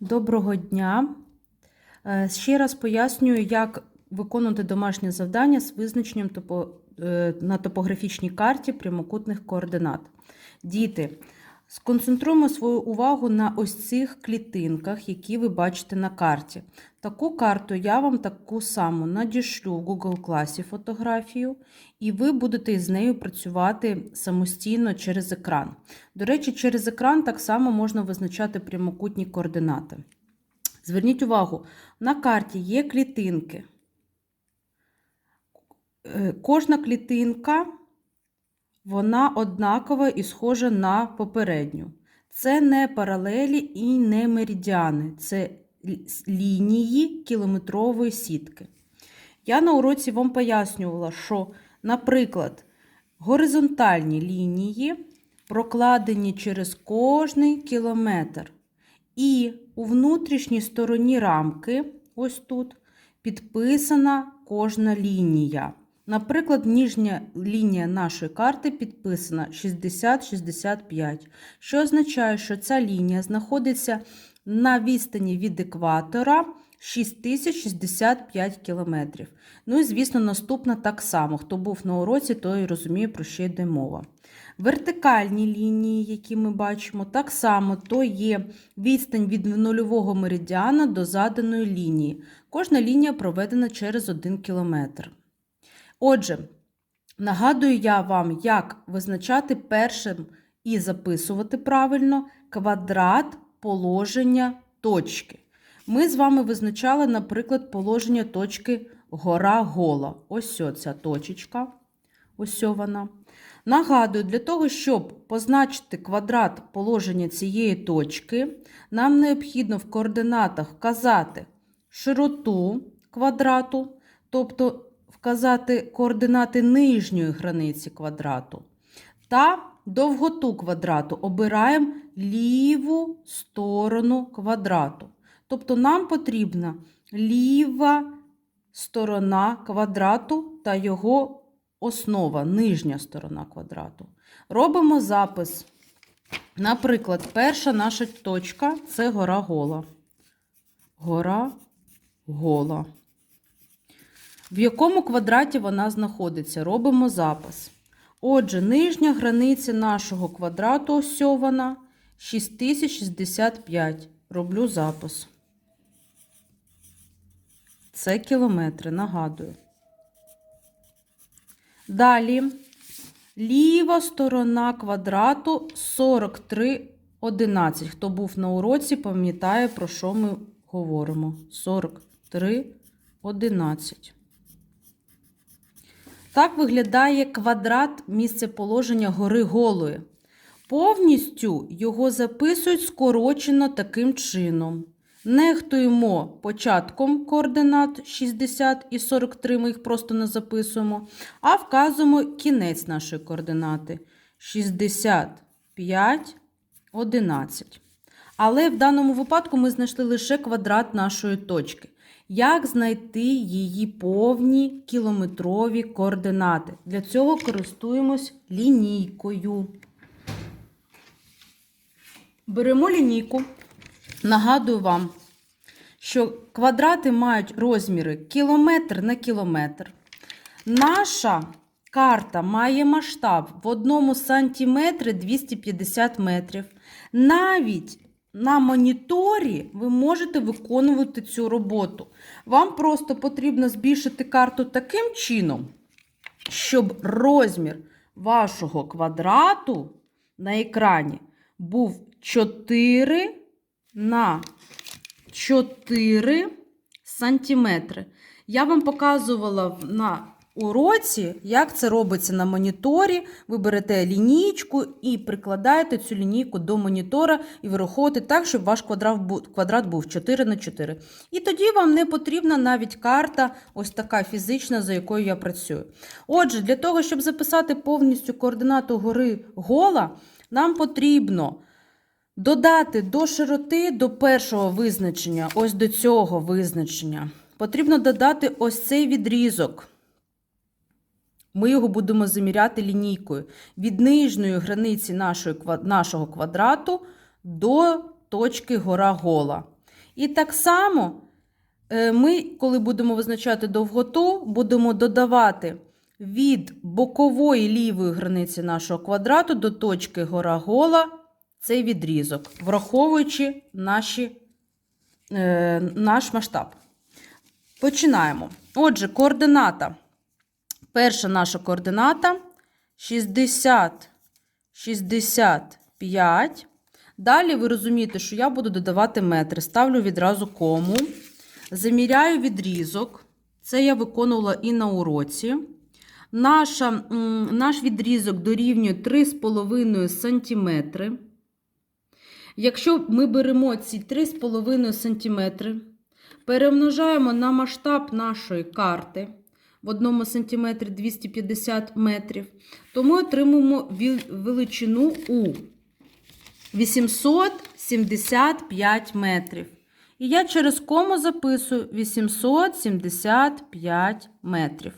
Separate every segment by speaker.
Speaker 1: Доброго дня! Е, Ще раз пояснюю, як виконувати домашнє завдання з визначенням е, на топографічній карті прямокутних координат. Діти, сконцентруємо свою увагу на ось цих клітинках, які ви бачите на карті. Таку карту я вам таку саму надішлю в Google класі фотографію, і ви будете із нею працювати самостійно через екран. До речі, через екран так само можна визначати прямокутні координати. Зверніть увагу, на карті є клітинки. Е, Кожна клітинка вона однакова і схожа на попередню. Це не паралелі і не меридіани, це лінії кілометрової сітки. Я на уроці вам пояснювала, що, наприклад, горизонтальні лінії прокладені через кожний кілометр. І у внутрішній стороні рамки, ось тут, підписана кожна лінія. Наприклад, нижня лінія нашої карти підписана 60-65, що означає, що ця лінія знаходиться на відстані від екватора 6065 км. Ну і, звісно, наступна так само. Хто був на уроці, той розуміє, про що йде мова. Вертикальні лінії, які ми бачимо, так само то є відстань від нульового меридіана до заданої лінії. Кожна лінія проведена через 1 км. Отже, нагадую я вам, як визначати першим і записувати правильно квадрат положення точки. Ми з вами визначали, наприклад, положення точки гора гола. Ось ця точечка. Ось вона. Нагадую, для того, щоб позначити квадрат положення цієї точки, нам необхідно в координатах вказати широту квадрату, тобто вказати координати нижньої границі квадрату, та довготу квадрату обираємо ліву сторону квадрату. Тобто нам потрібна ліва сторона квадрату та його основа, нижня сторона квадрату. Робимо запис. Наприклад, перша наша точка це гора гола. Гора гола. В якому квадраті вона знаходиться? Робимо запис. Отже, нижня границя нашого квадрату ось вона 6065. Роблю запис. Це кілометри, нагадую. Далі ліва сторона квадрату 43,11. Хто був на уроці, пам'ятає, про що ми говоримо. 43,11. Так виглядає квадрат місцеположення гори голої. Повністю його записують скорочено таким чином. Нехтуємо початком координат 60 і 43, ми їх просто не записуємо, а вказуємо кінець нашої координати 65, 11. Але в даному випадку ми знайшли лише квадрат нашої точки. Як знайти її повні кілометрові координати? Для цього користуємось лінійкою. Беремо лінійку. Нагадую вам, що квадрати мають розміри кілометр на кілометр. Наша карта має масштаб в одному сантиметрі 250 метрів. Навіть на моніторі ви можете виконувати цю роботу. Вам просто потрібно збільшити карту таким чином, щоб розмір вашого квадрату на екрані був 4 на 4 сантиметри. Я вам показувала на уроці, як це робиться на моніторі. Ви берете лінійку і прикладаєте цю лінійку до монітора і вираховуєте так, щоб ваш квадрат був, квадрат був 4 на 4. І тоді вам не потрібна навіть карта, ось така фізична, за якою я працюю. Отже, для того, щоб записати повністю координату гори гола, нам потрібно Додати до широти до першого визначення, ось до цього визначення, потрібно додати ось цей відрізок. Ми його будемо заміряти лінійкою від нижньої границі нашої, нашого квадрату до точки гора гола. І так само е, ми, коли будемо визначати довготу, будемо додавати від бокової лівої границі нашого квадрату до точки гора гола цей відрізок, враховуючи наші, е, наш масштаб. Починаємо. Отже, координата. Перша наша координата 60, 65. Далі ви розумієте, що я буду додавати метри. Ставлю відразу кому. Заміряю відрізок. Це я виконувала і на уроці. Наша, наш відрізок дорівнює 3,5 см. Якщо ми беремо ці 3,5 см, перемножаємо на масштаб нашої карти в одному сантиметрі 250 метрів, то ми отримуємо величину у 875 метрів. І я через кому записую 875 метрів.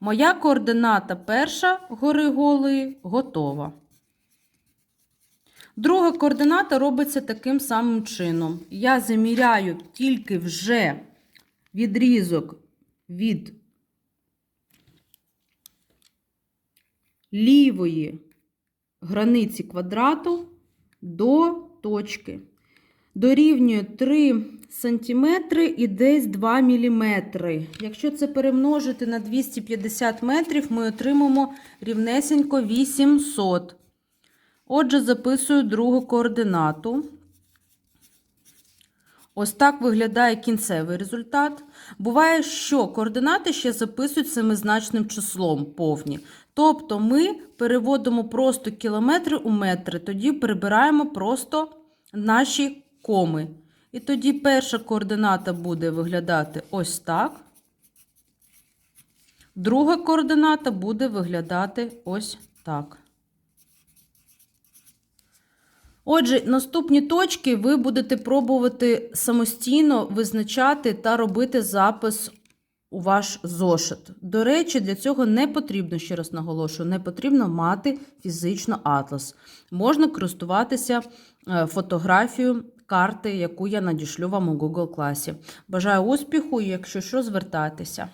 Speaker 1: Моя координата перша гори голої готова. Друга координата робиться таким самим чином. Я заміряю тільки вже відрізок від лівої границі квадрату до точки. Дорівнює 3 см і десь 2 мм. Якщо це перемножити на 250 метрів, ми отримаємо рівнесенько 800. Отже, записую другу координату. Ось так виглядає кінцевий результат. Буває, що координати ще записують семизначним числом повні. Тобто ми переводимо просто кілометри у метри, тоді перебираємо просто наші коми. І тоді перша координата буде виглядати ось так. Друга координата буде виглядати ось так. Отже, наступні точки ви будете пробувати самостійно визначати та робити запис у ваш зошит. До речі, для цього не потрібно, ще раз наголошую, не потрібно мати фізично атлас. Можна користуватися е, фотографією карти, яку я надішлю вам у Google класі. Бажаю успіху і якщо що, звертайтеся.